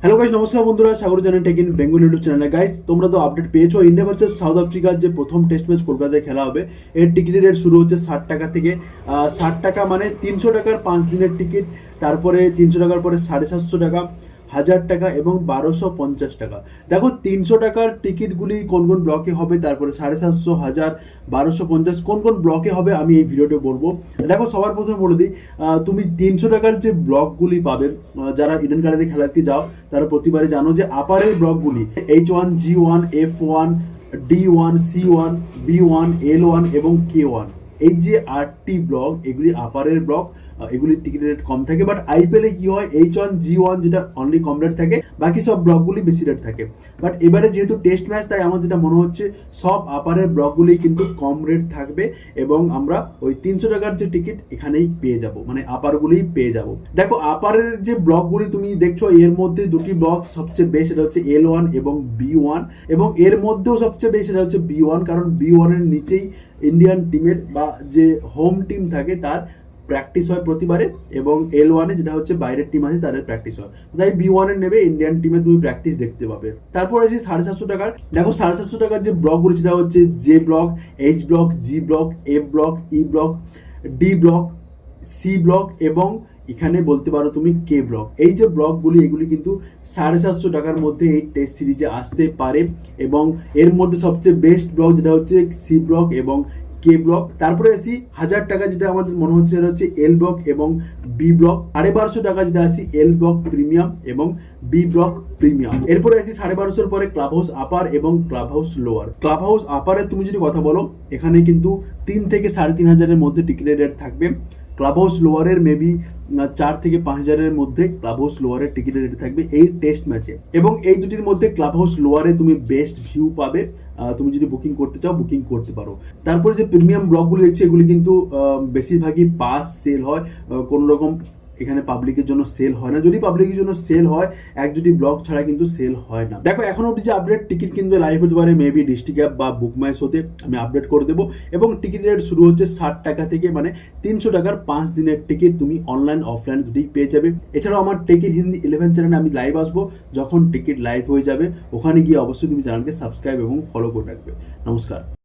Hello guys নমস্কার বন্ধুরা সাগর জানেন টেক ইন বেঙ্গল ইউটিউব চ্যানেলে গাইস তোমরা তো আপডেট পেয়েছ ইন্ডিয়া ভার্সেস সাউথ আফ্রিকার যে প্রথম টেস্ট ম্যাচ কলকাতায় খেলা হবে, এর টিকিটের রেট শুরু হচ্ছে ষাট টাকা থেকে। ষাট টাকা মানে তিনশো টাকার পাঁচ দিনের টিকিট তারপরে তিনশো টাকার পরে সাড়ে সাতশো টাকা। হাজার টাকা এবং বারোশো পঞ্চাশ টাকা। দেখো, তিনশো টাকার টিকিটগুলি কোন কোন ব্লকে হবে? তারপরে সাড়ে সাতশো, হাজার, বারোশো পঞ্চাশ, কোন কোন ব্লকে হবে? আমি এই ভিডিওতে বলব। দেখো, সবার প্রথমে বলে দিই তুমি তিনশো টাকার যে ব্লকগুলি পাবে যারা ইডেন গার্ডেনে খেলাতে যাও, তারা প্রতিবারে জানো যে আপারের ব্লকগুলি H one G one F one D one C one B one L one এবং কে ওয়ান এই যে আটটি ব্লক, এগুলি আপারের ব্লক। এগুলির টিকিট রেট কম থাকে বাট আইপিএলে কি হয় এইচ ওয়ান জি ওয়ান যেটা অনলি কম রেট থাকে, বাকি সব ব্লকগুলি বেশি রেট থাকে। বাট এবারে যেহেতু টেস্ট ম্যাচ তাই আমার যেটা মনে হচ্ছে, সব আপারের ব্লকগুলি কিন্তু কম রেট থাকবে এবং আমরা ওই তিনশো টাকার যে টিকিট এখানেই পেয়ে যাব মানে আপারগুলিই পেয়ে যাব। দেখো আপারের যে ব্লকগুলি তুমি দেখছ, এর মধ্যে দুটি ব্লক সবচেয়ে বেশ, সেটা হচ্ছে এল ওয়ান এবং বি ওয়ান এবং এর মধ্যেও সবচেয়ে বেশি, সেটা হচ্ছে বি ওয়ান কারণ বি ওয়ানের নিচেই ইন্ডিয়ান টিমের বা যে হোম টিম থাকে, তার প্র্যাকটিস হয় প্রতিবারে এবং এল ওয়ানে যেটা হচ্ছে বাইরের টিম আছে তাদের প্র্যাকটিস হয়। তাই বি ওয়ানের নেবে ইন্ডিয়ান টিমে তুমি প্র্যাকটিস দেখতে পাবে। তারপর আছে সাড়ে সাতশো টাকার। দেখো সাড়ে সাতশো টাকার যে ব্লকগুলি সেটা হচ্ছে J block H block G block F block E block D block C block এবং এখানে বলতে পারো তুমি কে ব্লক এই যে ব্লকগুলি এগুলি কিন্তু সাড়ে সাতশো টাকার মধ্যে এই টেস্ট সিরিজে আসতে পারে এবং এর মধ্যে সবচেয়ে বেস্ট ব্লক যেটা হচ্ছে সি ব্লক এবং কে ব্লক তারপরে আসি হাজার টাকা যেটা আমাদের মনে হচ্ছে সেটা হচ্ছে এল ব্লক এবং বি ব্লক সাড়ে বারোশো টাকা যেটা আসি এল ব্লক প্রিমিয়াম এবং বি ব্লক প্রিমিয়াম এরপরে আসি সাড়ে বারোশোর পরে ক্লাব হাউস আপার এবং club house lower club house আপারে তুমি যদি কথা বলো, এখানে কিন্তু তিন থেকে সাড়ে তিন হাজারের মধ্যে টিকিটের রেট থাকবে। ক্লাব হাউস লোয়ারের মেবি চার থেকে পাঁচ হাজারের মধ্যে ক্লাব হাউস লোয়ারের টিকিটের রেট থাকবে এই টেস্ট ম্যাচে। এবং এই দুটির মধ্যে ক্লাব হাউস লোয়ারে তুমি বেস্ট ভিউ পাবে তুমি যদি বুকিং করতে চাও বুকিং করতে পারো। তারপরে যে প্রিমিয়াম ব্লকগুলি দেখছি, এগুলি কিন্তু বেশিরভাগই পাস সেল হয় কোনো রকম এখানে পাবলিকের জন্য সেল হয় না। যদি পাবলিকের জন্য সেল হয়, এক দুটি ব্লক ছাড়া কিন্তু সেল হয় না। দেখো, এখন অব্দি যে আপডেট টিকিট কিন্তু লাইভ হতে পারে মেবি ডিস্ট্রিক্ট অ্যাপ বা বুক মাই শোতে আমি আপডেট করে দেবো। এবং টিকিট রেট শুরু হচ্ছে ষাট টাকা থেকে মানে তিনশো টাকার পাঁচ দিনের টিকিট তুমি অনলাইন অফলাইন দুটোই পেয়ে যাবে। এছাড়াও আমার টিকিট হিন্দি ইলেভেন চ্যানেলে আমি লাইভ আসব। যখন টিকিট লাইভ হয়ে যাবে, ওখানে গিয়ে অবশ্যই তুমি চ্যানেলকে সাবস্ক্রাইব এবং ফলো করে রাখবে। নমস্কার।